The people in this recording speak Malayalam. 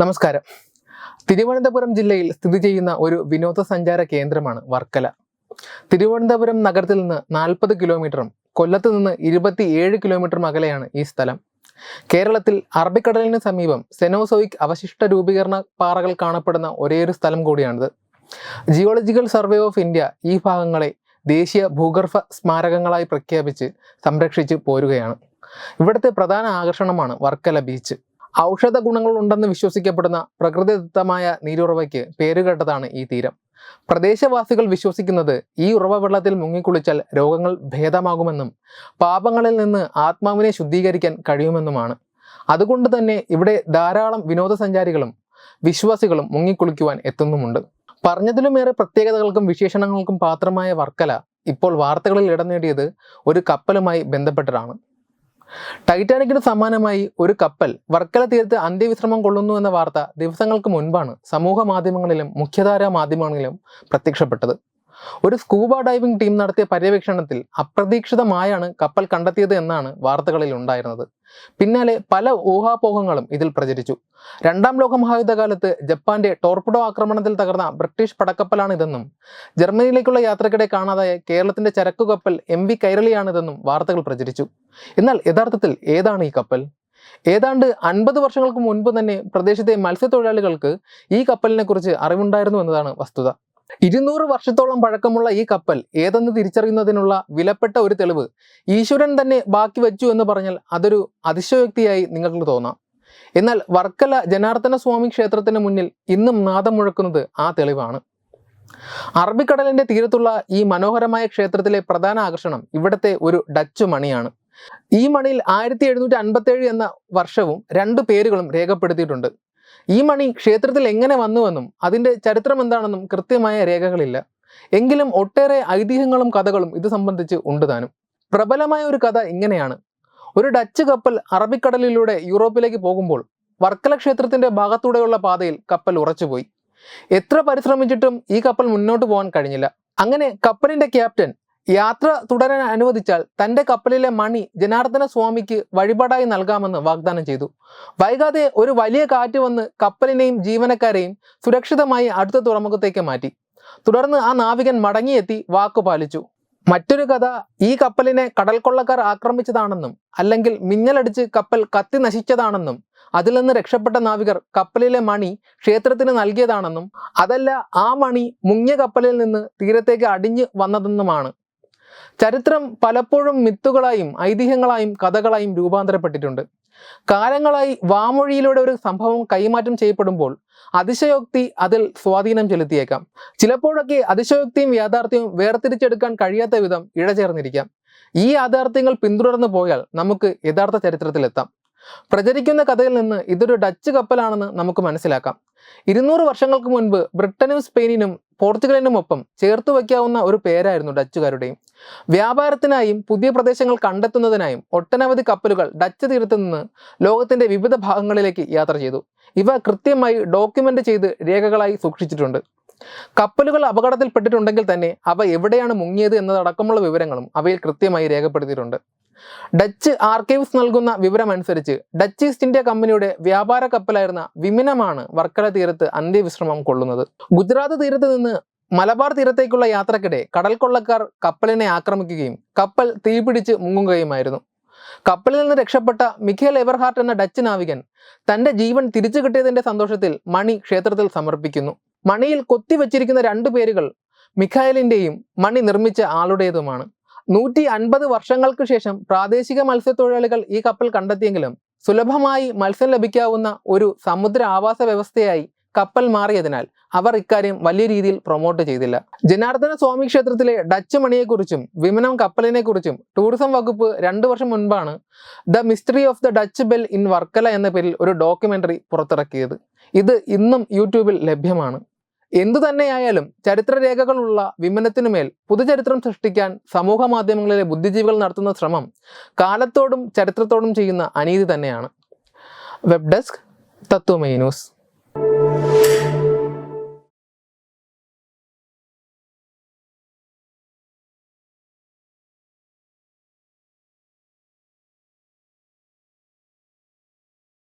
നമസ്കാരം. തിരുവനന്തപുരം ജില്ലയിൽ സ്ഥിതി ചെയ്യുന്ന ഒരു വിനോദസഞ്ചാര കേന്ദ്രമാണ് വർക്കല. തിരുവനന്തപുരം നഗരത്തിൽ നിന്ന് നാൽപ്പത് കിലോമീറ്ററും കൊല്ലത്ത് നിന്ന് ഇരുപത്തിയേഴ് കിലോമീറ്ററും അകലെയാണ് ഈ സ്ഥലം. കേരളത്തിൽ അറബിക്കടലിന് സമീപം സെനോസോയിക് അവശിഷ്ട രൂപീകരണ പാറകൾ കാണപ്പെടുന്ന ഒരേയൊരു സ്ഥലം കൂടിയാണിത്. ജിയോളജിക്കൽ സർവേ ഓഫ് ഇന്ത്യ ഈ ഭാഗങ്ങളെ ദേശീയ ഭൂഗർഭ സ്മാരകങ്ങളായി പ്രഖ്യാപിച്ച് സംരക്ഷിച്ച് പോരുകയാണ്. ഇവിടുത്തെ പ്രധാന ആകർഷണമാണ് വർക്കല ബീച്ച്. ഔഷധ ഗുണങ്ങൾ ഉണ്ടെന്ന് വിശ്വസിക്കപ്പെടുന്ന പ്രകൃതിദത്തമായ നീരുറവയ്ക്ക് പേരുകേട്ടതാണ് ഈ തീരം. പ്രദേശവാസികൾ വിശ്വസിക്കുന്നത് ഈ ഉറവ വെള്ളത്തിൽ മുങ്ങിക്കുളിച്ചാൽ രോഗങ്ങൾ ഭേദമാകുമെന്നും പാപങ്ങളിൽ നിന്ന് ആത്മാവിനെ ശുദ്ധീകരിക്കാൻ കഴിയുമെന്നുമാണ്. അതുകൊണ്ട് തന്നെ ഇവിടെ ധാരാളം വിനോദസഞ്ചാരികളും വിശ്വാസികളും മുങ്ങിക്കുളിക്കുവാൻ എത്തുന്നുമുണ്ട്. പറഞ്ഞതിലുമേറെ പ്രത്യേകതകൾക്കും വിശേഷണങ്ങൾക്കും പാത്രമായ വർക്കല ഇപ്പോൾ വാർത്തകളിൽ ഇടം നേടിയത് ഒരു കപ്പലുമായി ബന്ധപ്പെട്ടിട്ടാണ് ടൈറ്റാനിക്കിന് സമാനമായി ഒരു കപ്പൽ വർക്കല തീരത്ത് അന്ത്യവിശ്രമം കൊള്ളുന്നു എന്ന വാർത്ത ദിവസങ്ങൾക്ക് മുൻപാണ് സമൂഹ മാധ്യമങ്ങളിലും മുഖ്യധാരാ മാധ്യമങ്ങളിലും പ്രത്യക്ഷപ്പെട്ടത്. ഒരു സ്കൂബ ഡൈവിംഗ് ടീം നടത്തിയ പര്യവേക്ഷണത്തിൽ അപ്രതീക്ഷിതമായാണ് കപ്പൽ കണ്ടെത്തിയത് എന്നാണ് വാർത്തകളിൽ ഉണ്ടായിരുന്നത്. പിന്നാലെ പല ഊഹാപോഹങ്ങളും ഇതിൽ പ്രചരിച്ചു. രണ്ടാം ലോക മഹായുദ്ധകാലത്ത് ജപ്പാന്റെ ടോർപിഡോ ആക്രമണത്തിൽ തകർന്ന ബ്രിട്ടീഷ് പടക്കപ്പലാണ് ഇതെന്നും ജർമ്മനിയിലേക്കുള്ള യാത്രക്കിടെ കാണാതായ കേരളത്തിന്റെ ചരക്കു കപ്പൽ എം വി കൈരളിയാണിതെന്നും വാർത്തകൾ പ്രചരിച്ചു. എന്നാൽ യഥാർത്ഥത്തിൽ ഏതാണ് ഈ കപ്പൽ? ഏതാണ്ട് അൻപത് വർഷങ്ങൾക്ക് മുൻപ് തന്നെ പ്രദേശത്തെ മത്സ്യത്തൊഴിലാളികൾക്ക് ഈ കപ്പലിനെ കുറിച്ച് അറിവുണ്ടായിരുന്നു എന്നതാണ് വസ്തുത. ഇരുന്നൂറ് വർഷത്തോളം പഴക്കമുള്ള ഈ കപ്പൽ ഏതെന്ന് തിരിച്ചറിയുന്നതിനുള്ള വിലപ്പെട്ട ഒരു തെളിവ് ഈശ്വരൻ തന്നെ ബാക്കി വെച്ചു എന്ന് പറഞ്ഞാൽ അതൊരു അതിശയോക്തിയായി നിങ്ങൾക്ക് തോന്നാം. എന്നാൽ വർക്കല ജനാർദ്ദന സ്വാമി ക്ഷേത്രത്തിന് മുന്നിൽ ഇന്നും നാദം മുഴക്കുന്നത് ആ തെളിവാണ്. അറബിക്കടലിന്റെ തീരത്തുള്ള ഈ മനോഹരമായ ക്ഷേത്രത്തിലെ പ്രധാന ആകർഷണം ഇവിടത്തെ ഒരു ഡച്ച് മണിയാണ്. ഈ മണിയിൽ ആയിരത്തി എഴുന്നൂറ്റി അൻപത്തേഴ് എന്ന വർഷവും രണ്ട് പേരുകളും രേഖപ്പെടുത്തിയിട്ടുണ്ട്. ഈ മണി ക്ഷേത്രത്തിൽ എങ്ങനെ വന്നുവെന്നും അതിന്റെ ചരിത്രം എന്താണെന്നും കൃത്യമായ രേഖകളില്ല. എങ്കിലും ഒട്ടേറെ ഐതിഹ്യങ്ങളും കഥകളും ഇത് സംബന്ധിച്ച് ഉണ്ട് താനും. പ്രബലമായ ഒരു കഥ ഇങ്ങനെയാണ്. ഒരു ഡച്ച് കപ്പൽ അറബിക്കടലിലൂടെ യൂറോപ്പിലേക്ക് പോകുമ്പോൾ വർക്കല ക്ഷേത്രത്തിന്റെ ഭാഗത്തൂടെയുള്ള പാതയിൽ കപ്പൽ ഉറച്ചുപോയി. എത്ര പരിശ്രമിച്ചിട്ടും ഈ കപ്പൽ മുന്നോട്ട് പോകാൻ കഴിഞ്ഞില്ല. അങ്ങനെ കപ്പലിന്റെ ക്യാപ്റ്റൻ യാത്ര തുടരാൻ അനുവദിച്ചാൽ തന്റെ കപ്പലിലെ മണി ജനാർദ്ദന സ്വാമിക്ക് വഴിപാടായി നൽകാമെന്ന് വാഗ്ദാനം ചെയ്തു. വൈകാതെ ഒരു വലിയ കാറ്റ് വന്ന് കപ്പലിനെയും ജീവനക്കാരെയും സുരക്ഷിതമായി അടുത്ത തുറമുഖത്തേക്ക് മാറ്റി. തുടർന്ന് ആ നാവികൻ മടങ്ങിയെത്തി വാക്കു പാലിച്ചു. മറ്റൊരു കഥ ഈ കപ്പലിനെ കടൽ കൊള്ളക്കാർ ആക്രമിച്ചതാണെന്നും അല്ലെങ്കിൽ മിന്നലടിച്ച് കപ്പൽ കത്തി നശിച്ചതാണെന്നും അതിൽ നിന്ന് രക്ഷപ്പെട്ട നാവികർ കപ്പലിലെ മണി ക്ഷേത്രത്തിന് നൽകിയതാണെന്നും അതല്ല ആ മണി മുങ്ങിയ കപ്പലിൽ നിന്ന് തീരത്തേക്ക് അടിഞ്ഞു വന്നതെന്നുമാണ് ചരിത്രം പലപ്പോഴും മിത്തുകളായും ഐതിഹ്യങ്ങളായും കഥകളായും രൂപാന്തരപ്പെട്ടിട്ടുണ്ട്. കാലങ്ങളായി വാമൊഴിയിലൂടെ ഒരു സംഭവം കൈമാറ്റം ചെയ്യപ്പെടുമ്പോൾ അതിശയോക്തി അതിൽ സ്വാധീനം ചെലുത്തിയേക്കാം. ചിലപ്പോഴൊക്കെ അതിശയോക്തിയും യാഥാർത്ഥ്യവും വേർതിരിച്ചെടുക്കാൻ കഴിയാത്ത വിധം ഇഴചേർന്നിരിക്കാം. ഈ യാഥാർത്ഥ്യങ്ങൾ പിന്തുടർന്നു പോയാൽ നമുക്ക് യഥാർത്ഥ ചരിത്രത്തിലെത്താം പ്രചരിക്കുന്ന കഥയിൽ നിന്ന് ഇതൊരു ഡച്ച് കപ്പലാണെന്ന് നമുക്ക് മനസ്സിലാക്കാം. ഇരുന്നൂറ് വർഷങ്ങൾക്ക് മുൻപ് ബ്രിട്ടനും സ്പെയിനിനും പോർച്ചുഗലിനുമൊപ്പം ചേർത്ത് വയ്ക്കാവുന്ന ഒരു പേരായിരുന്നു ഡച്ചുകാരുടെയും. വ്യാപാരത്തിനായും പുതിയ പ്രദേശങ്ങൾ കണ്ടെത്തുന്നതിനായും ഒട്ടനവധി കപ്പലുകൾ ഡച്ച് തീരത്ത് നിന്ന് ലോകത്തിന്റെ വിവിധ ഭാഗങ്ങളിലേക്ക് യാത്ര ചെയ്തു. ഇവ കൃത്യമായി ഡോക്യുമെന്റ് ചെയ്ത് രേഖകളായി സൂക്ഷിച്ചിട്ടുണ്ട്. കപ്പലുകൾ അപകടത്തിൽപ്പെട്ടിട്ടുണ്ടെങ്കിൽ തന്നെ അവ എവിടെയാണ് മുങ്ങിയത് എന്നതടക്കമുള്ള വിവരങ്ങളും അവയിൽ കൃത്യമായി രേഖപ്പെടുത്തിയിട്ടുണ്ട്. ഡച്ച് ആർക്കൈവ്സ് നൽകുന്ന വിവരമനുസരിച്ച് ഡച്ച് ഈസ്റ്റ് ഇന്ത്യ കമ്പനിയുടെ വ്യാപാര കപ്പലായിരുന്ന വിമിനമാണ് വർക്കല തീരത്ത് അന്ത്യവിശ്രമം കൊള്ളുന്നത്. ഗുജറാത്ത് തീരത്ത് നിന്ന് മലബാർ തീരത്തേക്കുള്ള യാത്രക്കിടെ കടൽ കൊള്ളക്കാർ കപ്പലിനെ ആക്രമിക്കുകയും കപ്പൽ തീപിടിച്ച് മുങ്ങുകയുമായിരുന്നു. കപ്പലിൽ നിന്ന് രക്ഷപ്പെട്ട മിഖേൽ എവർഹാർട്ട് എന്ന ഡച്ച് നാവികൻ തന്റെ ജീവൻ തിരിച്ചു കിട്ടിയതിന്റെ സന്തോഷത്തിൽ മണി ക്ഷേത്രത്തിൽ സമർപ്പിക്കുന്നു. മണിയിൽ കൊത്തിവെച്ചിരിക്കുന്ന രണ്ടു പേരുകൾ മിഖായലിന്റെയും മണി നിർമ്മിച്ച ആളുടേതുമാണ്. നൂറ്റി അൻപത് വർഷങ്ങൾക്ക് ശേഷം പ്രാദേശിക മത്സ്യത്തൊഴിലാളികൾ ഈ കപ്പൽ കണ്ടെത്തിയെങ്കിലും സുലഭമായി മത്സ്യം ലഭിക്കാവുന്ന ഒരു സമുദ്ര ആവാസ വ്യവസ്ഥയായി കപ്പൽ മാറിയതിനാൽ അവർ ഇക്കാര്യം വലിയ രീതിയിൽ പ്രൊമോട്ട് ചെയ്തില്ല. ജനാർദ്ദന സ്വാമി ക്ഷേത്രത്തിലെ ഡച്ച് മണിയെക്കുറിച്ചും വിമനം കപ്പലിനെക്കുറിച്ചും ടൂറിസം വകുപ്പ് രണ്ടു വർഷം മുൻപാണ് the mystery of the Dutch bell in Varkala എന്ന പേരിൽ ഒരു ഡോക്യുമെന്ററി പുറത്തിറക്കിയത്. ഇത് ഇന്നും യൂട്യൂബിൽ ലഭ്യമാണ്. എന്തു തന്നെയായാലും ചരിത്രരേഖകളുള്ള വിമനത്തിനുമേൽ പുതുചരിത്രം സൃഷ്ടിക്കാൻ സമൂഹ മാധ്യമങ്ങളിലെ ബുദ്ധിജീവികൾ നടത്തുന്ന ശ്രമം കാലത്തോടും ചരിത്രത്തോടും ചെയ്യുന്ന അനീതി തന്നെയാണ്. Web desk Tatwamayi news.